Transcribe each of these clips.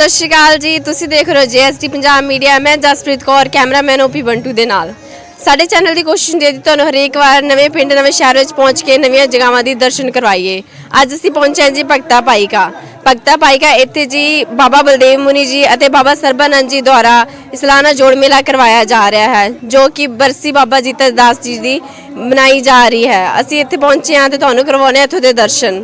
ਸਤਿ ਸ਼੍ਰੀ ਅਕਾਲ ਜੀ, ਤੁਸੀਂ ਦੇਖ ਰਹੇ ਹੋ ਜੀਐਸਟੀ ਪੰਜਾਬ ਮੀਡੀਆ, ਮੈਂ ਜਸਪ੍ਰੀਤ ਕੌਰ, ਕੈਮਰਾਮੈਨ ਓਪੀ ਬੰਟੂ ਦੇ ਨਾਲ। ਸਾਡੇ ਚੈਨਲ ਦੀ ਕੋਸ਼ਿਸ਼ ਹੁੰਦੀ ਹੈ ਕਿ ਤੁਹਾਨੂੰ ਹਰੇਕ ਵਾਰ ਨਵੇਂ ਪਿੰਡ, ਨਵੇਂ ਸ਼ਹਿਰ ਵਿੱਚ ਪਹੁੰਚ ਕੇ ਨਵੀਆਂ ਜਗ੍ਹਾਵਾਂ ਦੀ ਦਰਸ਼ਨ ਕਰਵਾਈਏ। ਅੱਜ ਅਸੀਂ ਪਹੁੰਚੇ ਹਾਂ ਜੀ ਭਗਤਾ ਪਾਈਕਾ ਭਗਤਾ ਪਾਈਕਾ ਇੱਥੇ ਜੀ ਬਾਬਾ ਬਲਦੇਵ ਮੁਨੀ ਜੀ ਅਤੇ ਬਾਬਾ ਸਰਬਾਨੰਦ ਜੀ ਦੁਆਰਾ ਇਸਲਾਨਾ ਜੋੜ ਮੇਲਾ ਕਰਵਾਇਆ ਜਾ ਰਿਹਾ ਹੈ, ਜੋ ਕਿ ਬਰਸੀ ਬਾਬਾ ਜੀਤਾ ਦਾਸ ਜੀ ਦੀ ਮਨਾਈ ਜਾ ਰਹੀ ਹੈ। ਅਸੀਂ ਇੱਥੇ ਪਹੁੰਚੇ ਹਾਂ ਤੇ ਤੁਹਾਨੂੰ ਕਰਵਾਉਣੇ ਹਾਂ ਇੱਥੋਂ ਦੇ ਦਰਸ਼ਨ।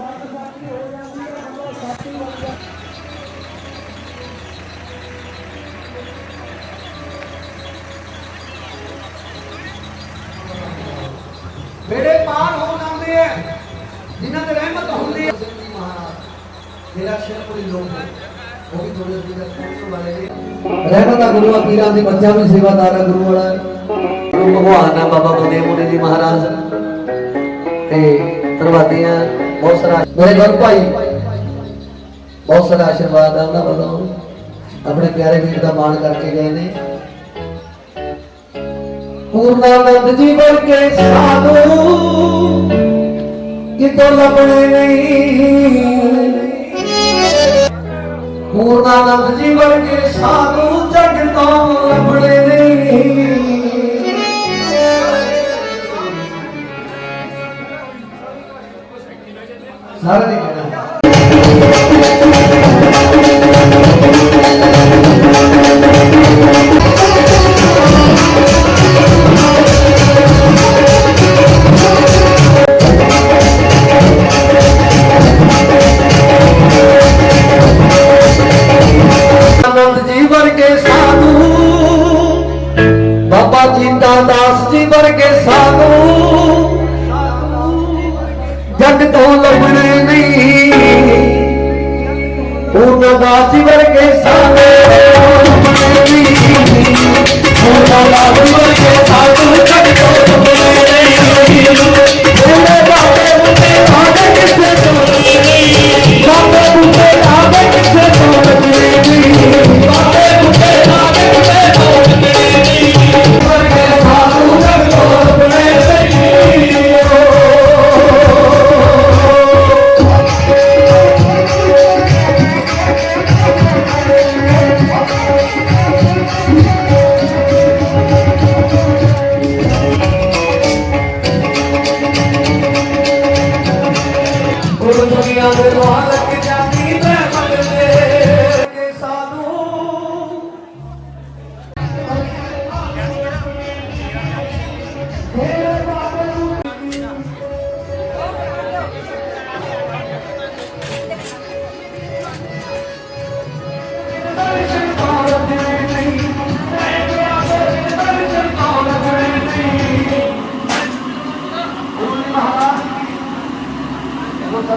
ਦਾ ਗੁਰੂ ਬੱਚਾ ਵੀ ਸੇਵਾਦਾਰ ਆ, ਗੁਰੂ ਵਾਲਾ। ਗੁਰੂ ਭਗਵਾਨ ਆ, ਬਾਬਾ ਬਲਦੇਵ ਮੁਨੀ ਜੀ ਮਹਾਰਾਜ। ਤੇ ਧੰਨਵਾਦੀ ਆ, ਬਹੁਤ ਸਾਰਾ ਮੇਰੇ ਗੁਰੂ ਭਾਈ, ਬਹੁਤ ਸਾਰਾ ਆਸ਼ੀਰਵਾਦ ਆ ਉਹਨਾਂ ਵੱਲੋਂ। ਆਪਣੇ ਪਿਆਰੇ ਵੀਰ ਦਾ ਮਾਣ ਕਰਕੇ ਗਏ ਨੇ। ਪੂਰਨਾਨੰਦ ਜੀ ਵਰਗੇ ਸਾਧੂ, ਕਿਤੋਂ ਲੱਭਣੇ ਨਹੀਂ। ਪੂਰਨਾਨੰਦ ਜੀ ਵਰਗੇ ਸਾਧੂ ਜਗ ਤੋਂ ਲੱਭਣੇ ਨਹੀਂ। ਸਾਰੇ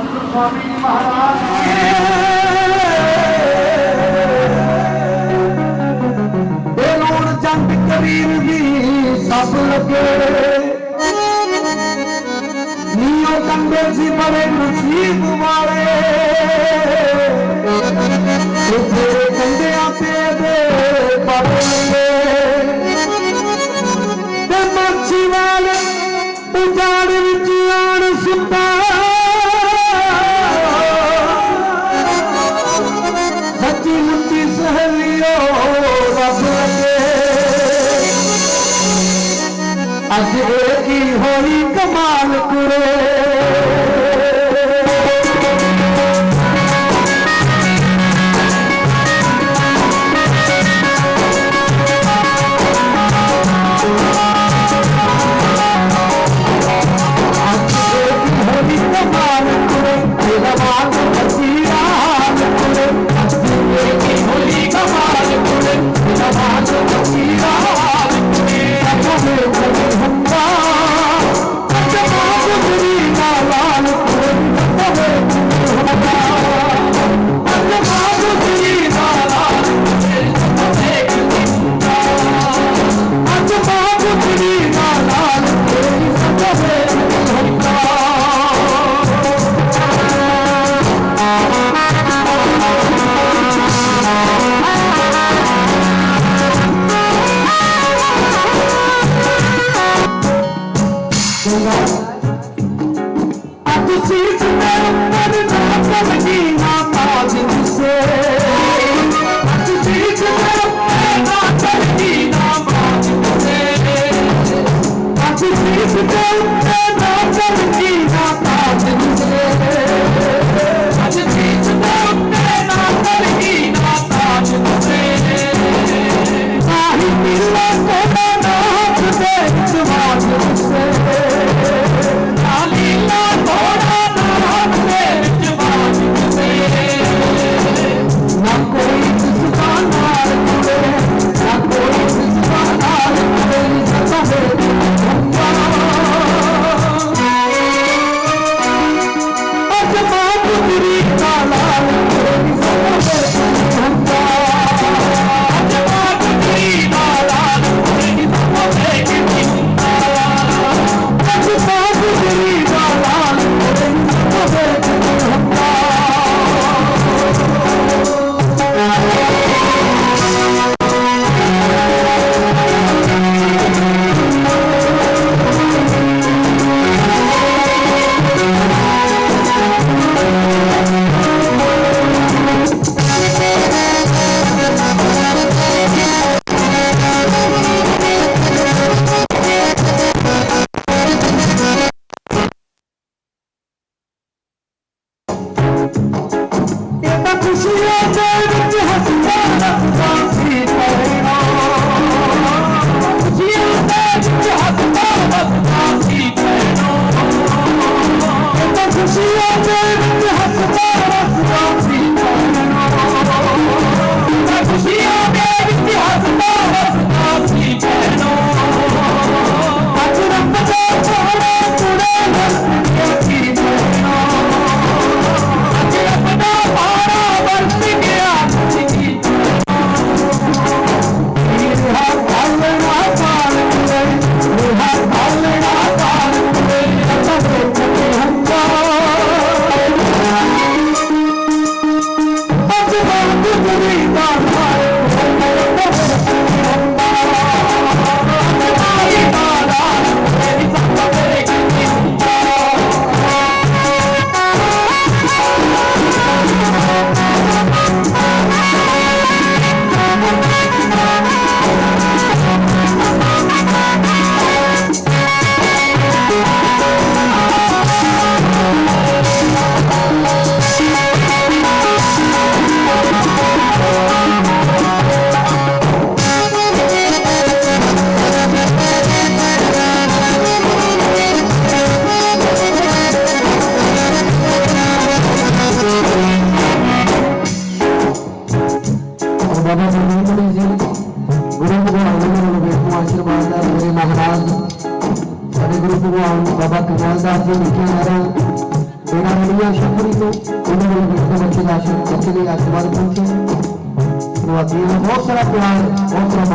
ਸਵਾਮੀ ਮਹਾਰਾਜ ਬੇਲੂਣ ਜੰਗ ਕਰੀਰ ਵੀ ਸਭ ਲੱਗੇ। ਨੀਓ ਕੰਡੇ ਸੀ ਬੜੇ ਨਸੀਬ ਵਾਲੇ ਤੇਰੇ ਕੰਡਿਆਂ ਤੇ ਦੇ ਪੜਨੇ ਤੇ ਮੱਛੀ ਵਾਲੇ ਉਜਾੜ ਅੱਜ ਇਹ ਕੀ ਹੋਈ ਕਮਾਲ ਕੁਰੇ ਅੱਜ ਇਹ ਕੀ ਹੋਈ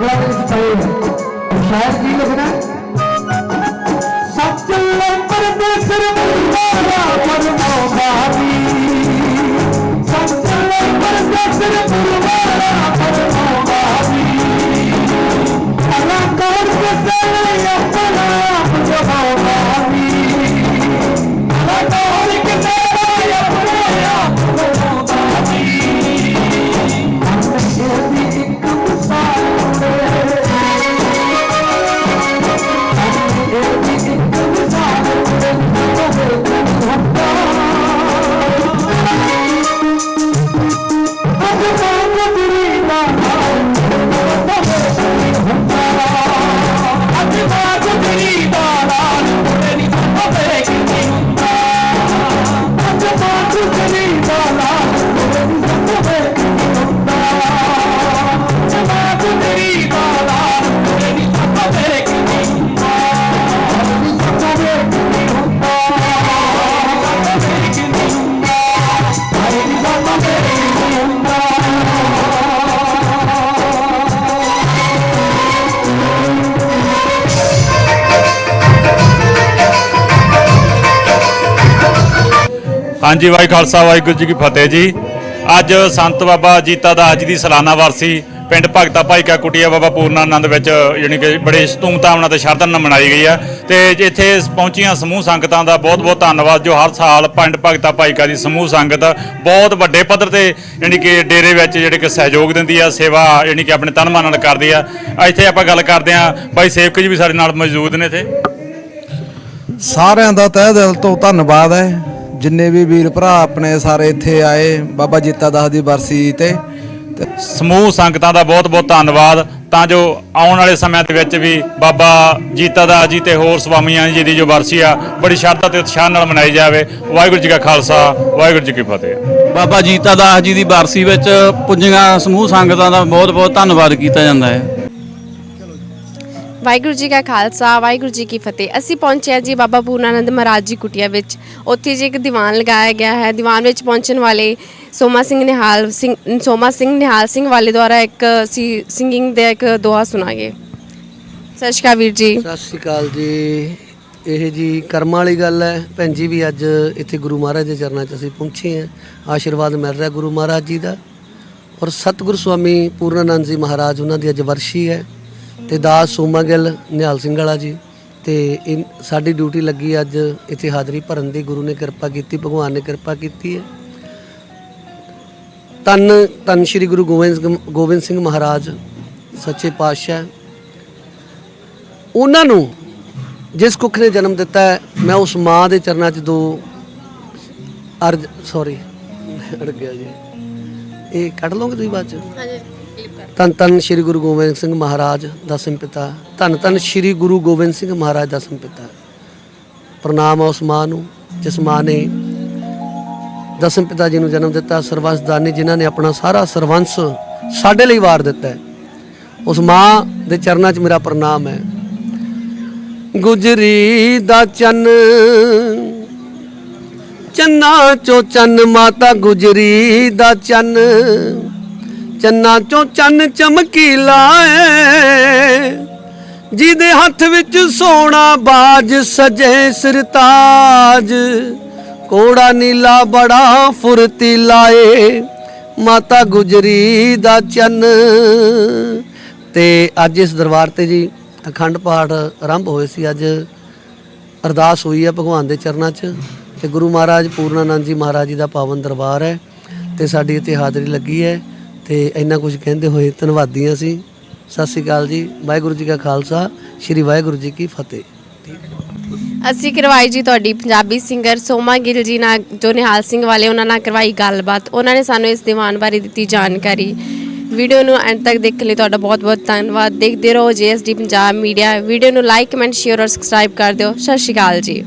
बांग्लादेश पड़ेगा और शायद की लगना सच्चल्ला परमेश्वर मुर्दाबा परमोगामी सच्चल्ला परमेश्वर मुर्दाबा परमोगामी कलाकार के सर अपना जवाबानी कलाकार ਹਾਂਜੀ, ਵਾਹਿ ਖਾਲਸਾ, ਵਾਹਿਗੁਰੂ ਜੀ ਕੀ ਫਤਿਹ ਜੀ। ਅੱਜ ਸੰਤ ਬਾਬਾ ਜੀਤਾ ਦਾ ਅੱਜ ਦੀ ਸਾਲਾਨਾ ਵਰਸੀ ਪਿੰਡ ਭਗਤਾ ਭਾਈਕਾ ਕੁਟੀਆ ਬਾਬਾ ਪੂਰਨਾਨੰਦ ਵਿੱਚ ਯਾਨੀ ਕਿ ਬੜੇ ਧੂਮਧਾਮ ਨਾਲ ਤੇ ਸ਼ਰਧਾ ਨਾਲ ਮਨਾਈ ਗਈ ਆ। ਤੇ ਇੱਥੇ ਪਹੁੰਚੀਆਂ ਸਮੂਹ ਸੰਗਤਾਂ ਦਾ ਬਹੁਤ-ਬਹੁਤ ਧੰਨਵਾਦ, ਜੋ ਹਰ ਸਾਲ ਪਿੰਡ ਭਗਤਾ ਭਾਈਕਾ ਦੀ ਸਮੂਹ ਸੰਗਤ ਬਹੁਤ ਵੱਡੇ ਪੱਧਰ ਤੇ ਯਾਨੀ ਕਿ ਡੇਰੇ ਵਿੱਚ ਜਿਹੜੇ ਕਿ ਸਹਿਯੋਗ ਦਿੰਦੀ ਆ, ਸੇਵਾ ਯਾਨੀ ਕਿ ਆਪਣੇ ਤਨ ਮਨ ਨਾਲ ਕਰਦੀ ਆ। ਇੱਥੇ ਆਪਾਂ ਗੱਲ ਕਰਦੇ ਆ ਭਾਈ ਸੇਵਕ ਜੀ ਵੀ ਸਾਡੇ ਨਾਲ ਮੌਜੂਦ ਨੇ ਇੱਥੇ। ਸਾਰਿਆਂ ਦਾ ਤਹਿ ਦਿਲ ਤੋਂ ਧੰਨਵਾਦ ਹੈ। ਜਿੰਨੇ ਵੀ ਵੀਰ ਭਰਾ ਆਪਣੇ ਸਾਰੇ ਇੱਥੇ ਆਏ ਬਾਬਾ ਜੀਤਾ ਦਾਸ ਦੀ ਬਰਸੀ ਤੇ ਸਮੂਹ ਸੰਗਤਾਂ ਦਾ ਬਹੁਤ-ਬਹੁਤ ਧੰਨਵਾਦ। ਤਾਂ ਜੋ ਆਉਣ ਵਾਲੇ ਸਮਿਆਂ ਦੇ ਵਿੱਚ ਵੀ ਬਾਬਾ ਜੀਤਾ ਦਾਸ ਜੀ ਤੇ ਹੋਰ ਸਵਾਮੀਆਂ ਜੀ ਦੀ ਜੋ ਵਰਸੀ ਆ ਬੜੀ ਸ਼ਰਧਾ ਤੇ ਉਤਸ਼ਾਹ ਨਾਲ ਮਨਾਈ ਜਾਵੇ। ਵਾਹਿਗੁਰੂ ਜੀ ਕਾ ਖਾਲਸਾ ਵਾਹਿਗੁਰੂ ਜੀ ਕੀ ਫਤਿਹ। ਬਾਬਾ ਜੀਤਾ ਦਾਸ ਜੀ ਦੀ ਬਰਸੀ ਵਿੱਚ ਪੁੱਜੀਆਂ ਸਮੂਹ ਸੰਗਤਾਂ ਦਾ ਬਹੁਤ ਬਹੁਤ ਧੰਨਵਾਦ ਕੀਤਾ ਜਾਂਦਾ ਹੈ। ਵਾਹਿਗੁਰੂ ਜੀ ਕਾ ਖਾਲਸਾ, ਵਾਹਿਗੁਰੂ ਜੀ ਕੀ ਫਤਿਹ। ਅਸੀਂ ਪਹੁੰਚੇ ਜੀ ਬਾਬਾ ਪੂਰਨਾਨੰਦ ਮਹਾਰਾਜ ਜੀ ਕੁਟੀਆ ਵਿੱਚ। ਉੱਥੇ ਜੀ ਇੱਕ ਦੀਵਾਨ ਲਗਾਇਆ ਗਿਆ ਹੈ। ਦੀਵਾਨ ਵਿੱਚ ਪਹੁੰਚਣ ਵਾਲੇ ਸੋਮਾ ਸਿੰਘ ਨਿਹਾਲ ਸਿੰਘ, ਸੋਮਾ ਸਿੰਘ ਨਿਹਾਲ ਸਿੰਘ ਵਾਲੇ ਦੁਆਰਾ ਇੱਕ ਸੀ ਸਿੰਗਿੰਗ ਦੇ ਇੱਕ ਦੋਹਾ ਸੁਣਾਗੇ। ਸਤਿ ਸ਼੍ਰੀ ਅਕਾਲ ਵੀਰ ਜੀ। ਸਤਿ ਸ਼੍ਰੀ ਅਕਾਲ ਜੀ। ਇਹ ਜੀ ਕਰਮਾਂ ਵਾਲੀ ਗੱਲ ਹੈ। ਭੈਣ ਜੀ ਵੀ ਅੱਜ ਇੱਥੇ ਗੁਰੂ ਮਹਾਰਾਜ ਦੇ ਚਰਨਾਂ 'ਚ ਅਸੀਂ ਪਹੁੰਚੇ ਹਾਂ। ਆਸ਼ੀਰਵਾਦ ਮਿਲ ਰਿਹਾ ਗੁਰੂ ਮਹਾਰਾਜ ਜੀ ਦਾ। ਔਰ ਸਤਿਗੁਰੂ ਸਵਾਮੀ ਪੂਰਨਾਨੰਦ ਜੀ ਮਹਾਰਾਜ, ਉਹਨਾਂ ਦੀ ਅੱਜ ਵਰਸ਼ੀ ਹੈ। ਤੇ ਦਾਸ ਸੋਮਾ ਗਿੱਲ, ਨਿਹਾਲ ਸਿੰਘ ਵਾਲਾ ਜੀ। ਤੇ ਇਨ- ਸਾਡੀ ਡਿਊਟੀ ਲੱਗੀ ਅੱਜ ਇੱਥੇ ਹਾਜ਼ਰੀ ਭਰਨ ਦੀ। ਗੁਰੂ ਨੇ ਕਿਰਪਾ ਕੀਤੀ, ਭਗਵਾਨ ਨੇ ਕਿਰਪਾ ਕੀਤੀ ਹੈ। ਤਨ ਤਨ ਸ੍ਰੀ ਗੁਰੂ ਗੋਬਿੰਦ ਸਿੰਘ- ਗੋਬਿੰਦ ਸਿੰਘ ਮਹਾਰਾਜ, ਸੱਚੇ ਪਾਤਸ਼ਾਹ। ਉਹਨਾਂ ਨੂੰ ਜਿਸ ਕੁੱਖ ਨੇ ਜਨਮ ਦਿੱਤਾ ਹੈ, ਮੈਂ ਉਸ ਮਾਂ ਦੇ ਚਰਨਾਂ 'ਚ ਦੋ ਅਰਜ ਸੌਰੀ ਅੜ ਗਿਆ ਜੀ। ਇਹ ਕੱਢ ਲਓਗੇ ਤੁਸੀਂ ਬਾਅਦ 'ਚ? ਧੰਨ ਧੰਨ ਸ੍ਰੀ ਗੁਰੂ ਗੋਬਿੰਦ ਸਿੰਘ ਮਹਾਰਾਜ ਦਸਮ ਪਿਤਾ ਧੰਨ ਧੰਨ ਸ੍ਰੀ ਗੁਰੂ ਗੋਬਿੰਦ ਸਿੰਘ ਮਹਾਰਾਜ ਦਸਮ ਪਿਤਾ ਪ੍ਰਣਾਮ ਹੈ ਉਸ ਮਾਂ ਨੂੰ, ਜਿਸ ਮਾਂ ਨੇ ਦਸਮ ਪਿਤਾ ਜੀ ਨੂੰ ਜਨਮ ਦਿੱਤਾ ਸਰਵੰਸ ਦਾਨੀ ਜਿਨ੍ਹਾਂ ਨੇ ਆਪਣਾ ਸਾਰਾ ਸਰਵੰਸ ਸਾਡੇ ਲਈ ਵਾਰ ਦਿੱਤਾ ਉਸ ਮਾਂ ਦੇ ਚਰਨਾਂ 'ਚ ਮੇਰਾ ਪ੍ਰਣਾਮ ਹੈ। ਗੁਜਰੀ ਦਾ ਚੰਨ, ਚੰਨਾ ਚੋ ਚੰਨ ਮਾਤਾ ਗੁਜਰੀ ਦਾ ਚੰਨ ਚੰਨਾ ਚੋਂ ਚੰਨ ਚਮਕੀਲਾ ਏ ਜਿਹਦੇ ਹੱਥ ਵਿੱਚ ਸੋਨਾ ਬਾਜ ਸਜੇ ਸਿਰਤਾਜ ਕੋੜਾ ਨੀਲਾ ਬੜਾ ਫੁਰਤੀਲਾ ਏ ਮਾਤਾ ਗੁਜਰੀ ਦਾ ਚੰਨ। ਤੇ ਅੱਜ ਇਸ ਦਰਬਾਰ ਤੇ ਜੀ ਅਖੰਡ ਪਾਠ ਆਰੰਭ ਹੋਏ ਸੀ, ਅੱਜ ਅਰਦਾਸ ਹੋਈ ਹੈ ਭਗਵਾਨ ਦੇ ਚਰਨਾਂ 'ਚ। ਤੇ ਗੁਰੂ ਮਹਾਰਾਜ ਪੂਰਨਾਨੰਦ ਜੀ ਮਹਾਰਾਜ ਜੀ ਦਾ ਪਾਵਨ ਦਰਬਾਰ ਹੈ, ਤੇ ਸਾਡੀ ਇੱਥੇ ਹਾਜ਼ਰੀ ਲੱਗੀ ਹੈ ਤੇ ਇੰਨਾ ਕੁਝ ਕਹਿੰਦੇ ਹੋਏ ਧੰਨਵਾਦੀਆਂ ਸੀ। ਸਤਿ ਸ੍ਰੀ ਅਕਾਲ ਜੀ। ਵਾਹਿਗੁਰੂ ਜੀ ਕਾ ਖਾਲਸਾ। ਸ੍ਰੀ ਵਾਹਿਗੁਰੂ ਜੀ ਕੀ ਫਤਿਹ। ਅਸੀਂ ਕਰਵਾਈ ਜੀ ਤੁਹਾਡੀ ਪੰਜਾਬੀ ਸਿੰਗਰ ਸੋਮਾ ਗਿੱਲ ਜੀ ਨਾਲ, ਜੋ ਨਿਹਾਲ ਸਿੰਘ ਵਾਲੇ ਉਹਨਾਂ ਨਾਲ ਕਰਵਾਈ ਗੱਲਬਾਤ। ਉਹਨਾਂ ਨੇ ਸਾਨੂੰ ਇਸ ਦੀਵਾਨ ਬਾਰੇ ਦਿੱਤੀ ਜਾਣਕਾਰੀ। ਵੀਡੀਓ ਨੂੰ ਐਂਡ ਤੱਕ ਦੇਖਣ ਲਈ ਤੁਹਾਡਾ ਬਹੁਤ-ਬਹੁਤ ਧੰਨਵਾਦ। ਦੇਖਦੇ ਰਹੋ ਜੀਐਸਡੀ ਪੰਜਾਬ ਮੀਡੀਆ। ਵੀਡੀਓ ਨੂੰ ਲਾਈਕ, ਕਮੈਂਟ, ਸ਼ੇਅਰ ਔਰ ਸਬਸਕ੍ਰਾਈਬ ਕਰ ਦਿਓ। ਸਤਿ ਸ਼੍ਰੀ ਅਕਾਲ ਜੀ।